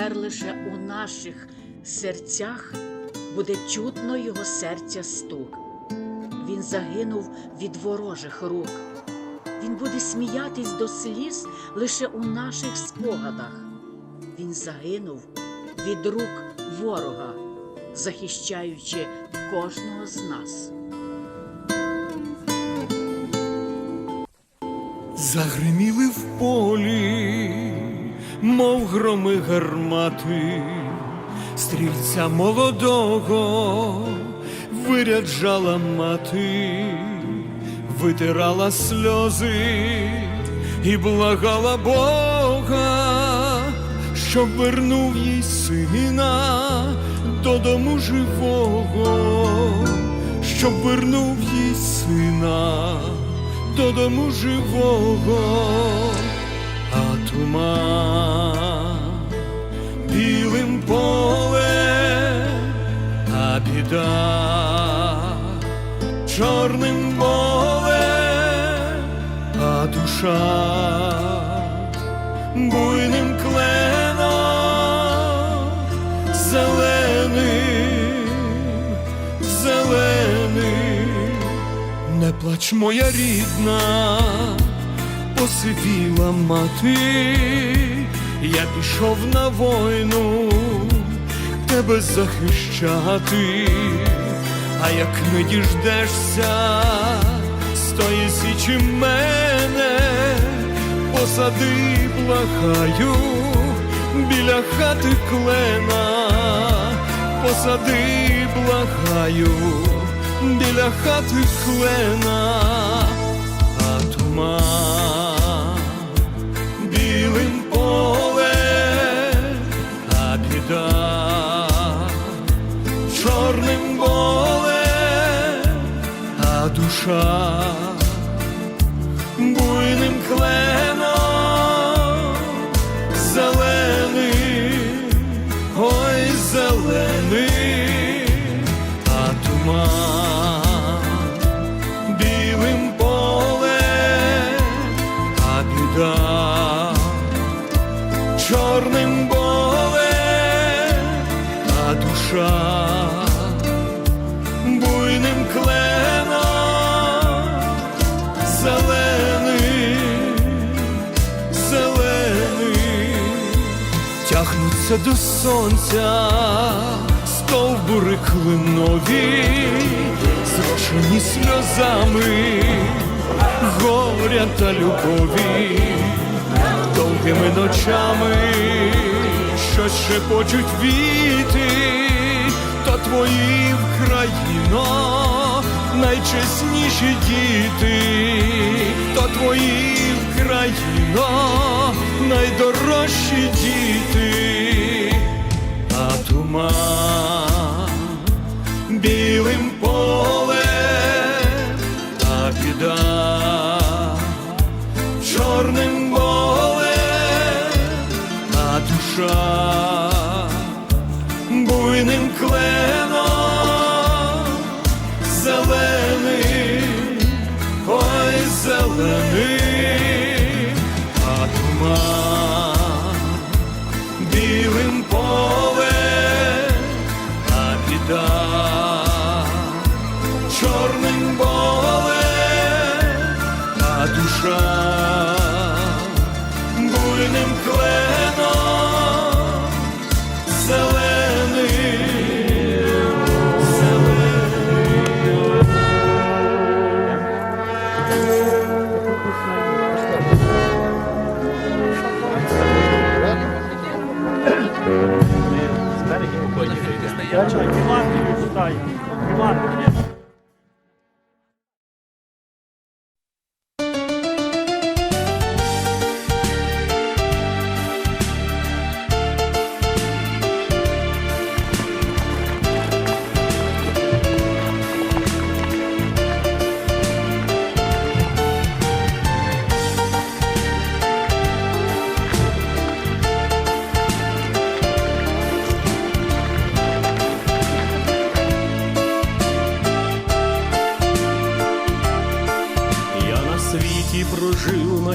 тепер лише у наших серцях буде чутно його серця стук. Він загинув від ворожих рук. Він буде сміятись до сліз лише у наших спогадах. Він загинув від рук ворога, захищаючи кожного з нас. Загриміли в полі, мов громи гармати, стрільця молодого виряджала мати, витирала сльози і благала Бога, щоб вернув їй сина додому живого, щоб вернув їй сина додому живого, а туман. Білим полем, а біда. Чорним болем, а душа. Буйним кленом зеленим, зеленим. Не плач, моя рідна, посивіла мати, я пішов на війну тебе захищати, а як не діждешся з тої січі мене, посади, благаю, біля хати клена, посади, благаю біля хати клена, а душа буйним кленом, зеленим, ой, зеленим, а туман білим полем, а біда чорним болем, а душа буйним кленом, тягнуться до сонця стовбури клинові, зрошені сльозами горя та любові, довгими ночами, що шепочуть віти, то твої Вкраїно, найчесніші діти, то твої Вкраїно, найдорожчі діти, а туман білим полем, а біда чорним болем, а душа буйним кленом, а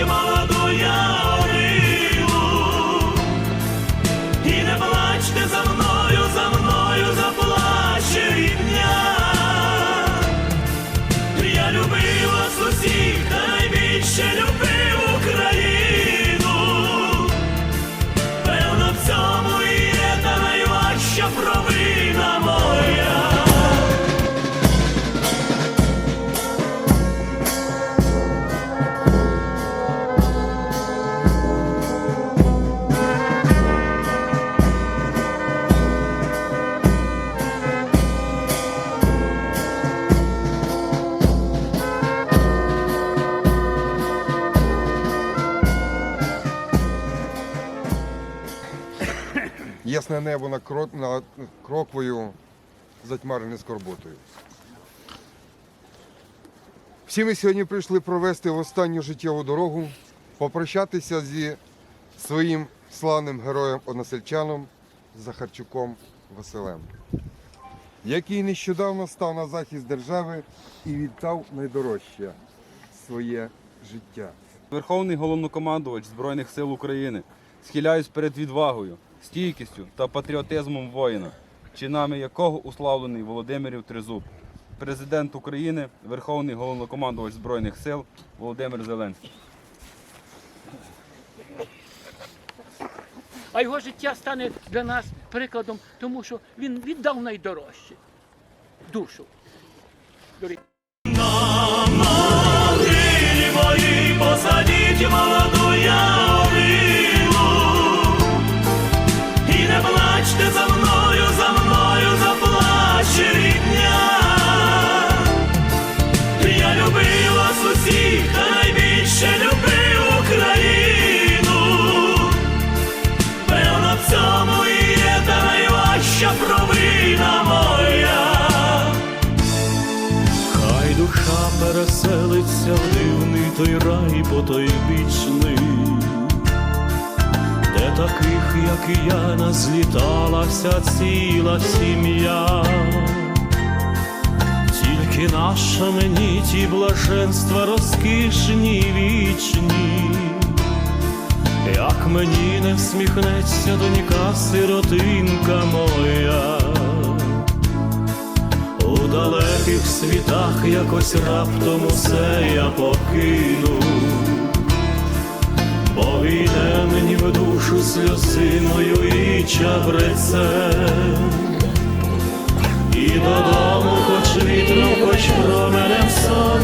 Simone. Ясне небо над кро- над кроквою затьмарене скорботою. Всі ми сьогодні прийшли провести в останню життєву дорогу, попрощатися зі своїм славним героєм односельчаном Захарчуком Василем, який нещодавно став на захист держави і віддав найдорожче своє життя. Верховний головнокомандувач Збройних сил України, схиляюсь перед відвагою, стійкістю та патріотизмом воїна, чинами якого уславлений Володимирів Тризуб, президент України, Верховний головнокомандувач Збройних сил Володимир Зеленський. А його життя стане для нас прикладом, тому що він віддав найдорожче душу. Переселиться в дивний той рай потойбічний, де таких, як і я, назліталася ціла сім'я. Тільки наша мені ті блаженства розкішні вічні, як мені не всміхнеться донька сиротинка моя. Далеких світах якось раптом усе я покину, бо війде мені в душу сльозиною і чабрецем, і додому, хоч вітром, хоч променем сон.